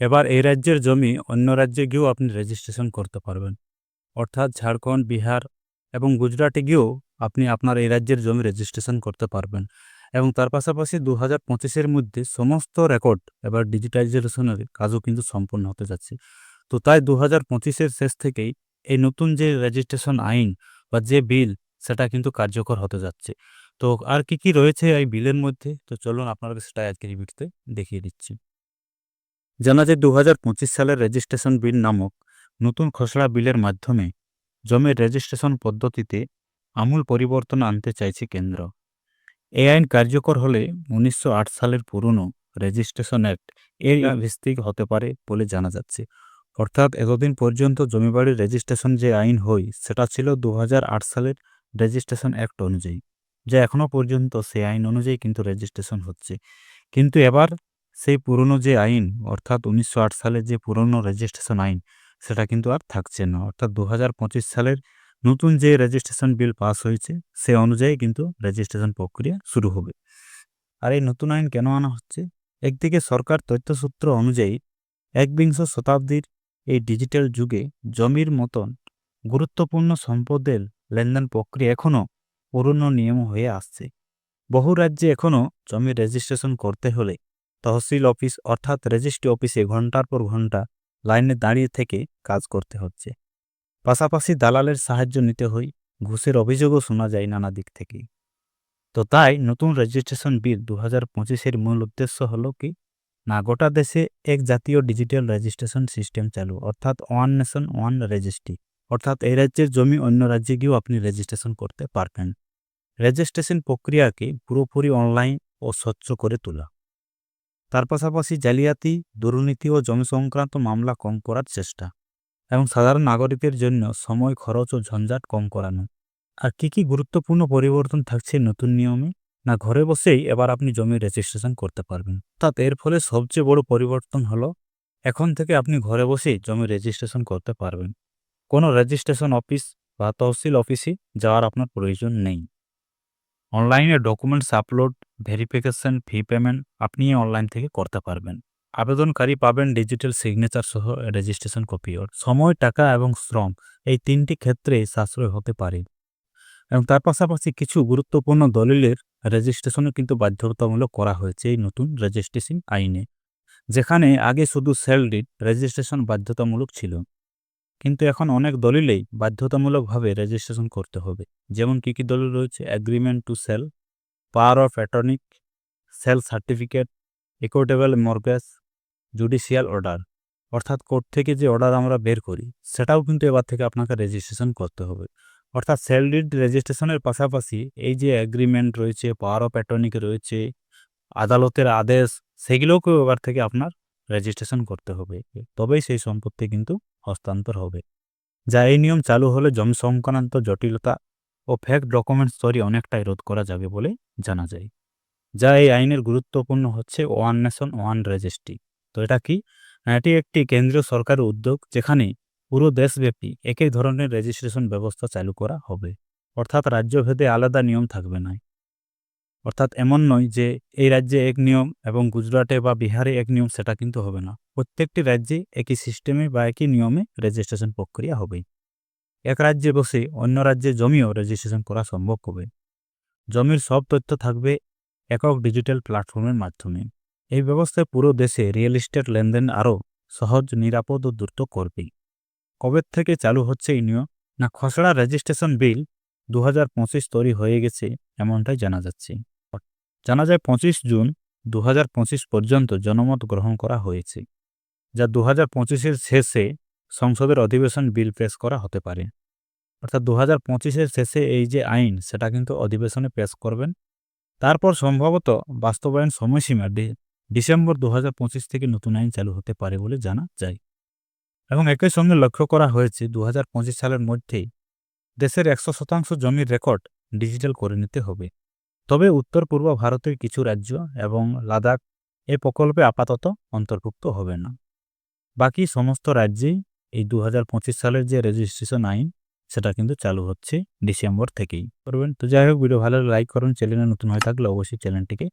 এবার এই রাজ্যের জমি অন্য রাজ্যে গিয়েও আপনি রেজিস্ট্রেশন করতে পারবেন। অর্থাৎ ঝাড়খণ্ড, বিহার এবং গুজরাটে গিয়েও আপনি আপনার এই রাজ্যের জমি রেজিস্ট্রেশন করতে পারবেন। এবং তার পাশাপাশি দু হাজার পঁচিশের মধ্যে সমস্ত রেকর্ড এবার ডিজিটাইজেশনের কাজও কিন্তু সম্পন্ন হতে যাচ্ছে। তো তাই দু হাজার পঁচিশের শেষ থেকেই এই নতুন যে রেজিস্ট্রেশন আইন বা যে বিল, সেটা কিন্তু কার্যকর হতে যাচ্ছে। তো আর কি কি রয়েছে এই বিলের মধ্যে? তো চলুন আপনাদের সেটা আজকের ভিডিওতে দেখিয়ে দিচ্ছি। জানা যায় দু হাজার পঁচিশ সালের রেজিস্ট্রেশন বিল নামক নতুন খসড়া বিলের মাধ্যমে জমির রেজিস্ট্রেশন পদ্ধতিতে আমূল পরিবর্তন আনতে চাইছে কেন্দ্র। এই আইন কার্যকর হলে উনিশশো সালের পুরনো রেজিস্ট্রেশন অ্যাক্ট এর ভিত্তিক হতে পারে বলে জানা যাচ্ছে। অর্থাৎ এতদিন পর্যন্ত জমিবাড়ির রেজিস্ট্রেশন যে আইন হয় সেটা ছিল দু হাজার আট সালের রেজিস্ট্রেশন অ্যাক্ট অনুযায়ী। যা এখনও পর্যন্ত সেই আইন অনুযায়ী কিন্তু রেজিস্ট্রেশন হচ্ছে। কিন্তু এবার সেই পুরনো যে আইন, অর্থাৎ উনিশশো সালের যে পুরনো রেজিস্ট্রেশন আইন, সেটা কিন্তু আর থাকছে না। অর্থাৎ দু হাজার পঁচিশ সালের নতুন যে রেজিস্ট্রেশন বিল পাস হয়েছে, সে অনুযায়ী কিন্তু রেজিস্ট্রেশন প্রক্রিয়া শুরু হবে। আর এই নতুন আইন কেন আনা হচ্ছে? একদিকে সরকার তথ্যসূত্র অনুযায়ী একবিংশ শতাব্দীর এই ডিজিটাল যুগে জমির মতন গুরুত্বপূর্ণ সম্পদের লেনদেন প্রক্রিয়া এখনও পুরনো নিয়ম হয়ে আসছে। বহু রাজ্যে এখনও জমি রেজিস্ট্রেশন করতে হলে তহসিল অফিস অর্থাৎ রেজিস্ট্রি অফিসে ঘণ্টার পর ঘণ্টা লাইনে দাঁড়িয়ে থেকে কাজ করতে হচ্ছে। পাশাপাশি দালালের সাহায্য নিতে হয়, ঘুষের অভিযোগও শোনা যায় নানা দিক থেকে। তো তাই নতুন রেজিস্ট্রেশন বিল দু হাজার পঁচিশের মূল উদ্দেশ্য হলো কি? না, গোটা দেশে এক জাতীয় ডিজিটাল রেজিস্ট্রেশন সিস্টেম চালু, অর্থাৎ ওয়ান নেশন, ওয়ান রেজিস্ট্রি, অর্থাৎ এই রাজ্যের জমি অন্য রাজ্যে গিয়েও আপনি রেজিস্ট্রেশন করতে পারবেন। রেজিস্ট্রেশন প্রক্রিয়াকে পুরোপুরি অনলাইন ও স্বচ্ছ করে তোলা। তার পাশাপাশি জালিয়াতি, দুর্নীতি ও জমি সংক্রান্ত মামলা কম করার চেষ্টা এবং সাধারণ নাগরিকের জন্য সময়, খরচ ও ঝঞ্ঝাট কম করানো। আর কি কি গুরুত্বপূর্ণ পরিবর্তন থাকছে নতুন নিয়মে? না ঘরে বসেই এবার আপনি জমি রেজিস্ট্রেশন করতে পারবেন। অর্থাৎ এর ফলে সবচেয়ে বড় পরিবর্তন হলো, এখন থেকে আপনি ঘরে বসেই জমি রেজিস্ট্রেশন করতে পারবেন। কোনো রেজিস্ট্রেশন অফিস বা তহসিল অফিসে যাওয়ার আপনার প্রয়োজন নেই। অনলাইনে documents upload verification fee payment আপনি অনলাইন থেকে করতে পারবেন। আবেদনকারী পাবেন ডিজিটাল সিগনেচার সহ রেজিস্ট্রেশন কপিওর সময়, টাকা এবং শ্রম এই তিনটি ক্ষেত্রে সাশ্রয় হতে পারে। এবং তার পাশাপাশি কিছু গুরুত্বপূর্ণ দলিলের রেজিস্ট্রেশনও কিন্তু বাধ্যতামূলক করা হয়েছে এই নতুন রেজিস্ট্রেশন আইনে। যেখানে আগে শুধু সেল রেজিস্ট্রেশন বাধ্যতামূলক ছিল। কিন্তু এখন অনেক দলিলেই বাধ্যতামূলকভাবে রেজিস্ট্রেশন করতে হবে। যেমন কী কী দলিল রয়েছে? Agreement to sale power of অ্যাটর্নিক sale certificate equitable mortgage judicial order অর্থাৎ কোর্ট থেকে যে অর্ডার আমরা বের করি, সেটাও কিন্তু এবার থেকে আপনাকে রেজিস্ট্রেশন করতে হবে। অর্থাৎ সেল ডিড রেজিস্ট্রেশনের পাশাপাশি এই যে অ্যাগ্রিমেন্ট রয়েছে পাওয়ার অফ অ্যাটর্নিক রয়েছে, আদালতের আদেশ, সেগুলোকেও এবার থেকে আপনার রেজিস্ট্রেশন করতে হবে। তবেই সেই সম্পত্তি কিন্তু হস্তান্তর হবে। যা এই নিয়ম চালু হলে জমি সংক্রান্ত জটিলতা ও ফেক ডকুমেন্টস তৈরি অনেকটাই রোধ করা যাবে বলে জানা যায়। যা এই আইনের গুরুত্বপূর্ণ হচ্ছে ওয়ান নেশন ওয়ান রেজিস্ট্রি তো এটা কি? এটি একটি কেন্দ্রীয় সরকারের উদ্যোগ যেখানে পুরো দেশব্যাপী একই ধরনের রেজিস্ট্রেশন ব্যবস্থা চালু করা হবে। অর্থাৎ রাজ্যভেদে আলাদা নিয়ম থাকবে না। অর্থাৎ এমন নয় যে এই রাজ্যে এক নিয়ম এবং গুজরাটে বা বিহারে এক নিয়ম সেটা কিন্তু হবে না। প্রত্যেকটি রাজ্যে একই সিস্টেমে বা একই নিয়মে রেজিস্ট্রেশন প্রক্রিয়া হবে। এক রাজ্যে বসে অন্য রাজ্যে জমিও রেজিস্ট্রেশন করা সম্ভব হবে। জমির সব তথ্য থাকবে একক ডিজিটাল প্ল্যাটফর্মের মাধ্যমে। এই ব্যবস্থায় পুরো দেশে রিয়েল এস্টেট লেনদেন আরও সহজ, নিরাপদ ও দ্রুত করবে। কবে থেকে চালু হচ্ছে এই নিয়ম? না, খসড়া রেজিস্ট্রেশন বিল দু হাজার পঁচিশ তৈরি হয়ে গেছে এমনটাই জানা যাচ্ছে। জানা যায় পঁচিশ জুন দু হাজার পঁচিশ পর্যন্ত জনমত গ্রহণ করা হয়েছে। যা দু হাজার পঁচিশের শেষে সংসদের অধিবেশন বিল পেশ করা হতে পারে। অর্থাৎ দু হাজার পঁচিশের শেষে এই যে আইন, সেটা কিন্তু অধিবেশনে পেশ করবেন। তারপর সম্ভবত বাস্তবায়ন সময়সীমা ডিসেম্বর দু হাজার পঁচিশ থেকে নতুন আইন চালু হতে পারে বলে জানা যায়। এবং একই সঙ্গে লক্ষ্য করা হয়েছে দু হাজার পঁচিশ সালের মধ্যেই দেশের একশো শতাংশ জমির রেকর্ড ডিজিটাল করে নিতে হবে। তবে উত্তর পূর্ব ভারতের কিছু রাজ্য এবং লাদাখ এ প্রকল্পে আপাতত অন্তর্ভুক্ত হবে না। বাকি সমস্ত রাজ্যে এই দু হাজার পঁচিশ সালের যে রেজিস্ট্রেশন আইন, সেটা কিন্তু চালু হচ্ছে ডিসেম্বর থেকেই। করবেন? তো যাই হোক, ভিডিও ভালো লাইক করুন চ্যানেলে নতুন হয়ে থাকলে অবশ্যই চ্যানেলটিকে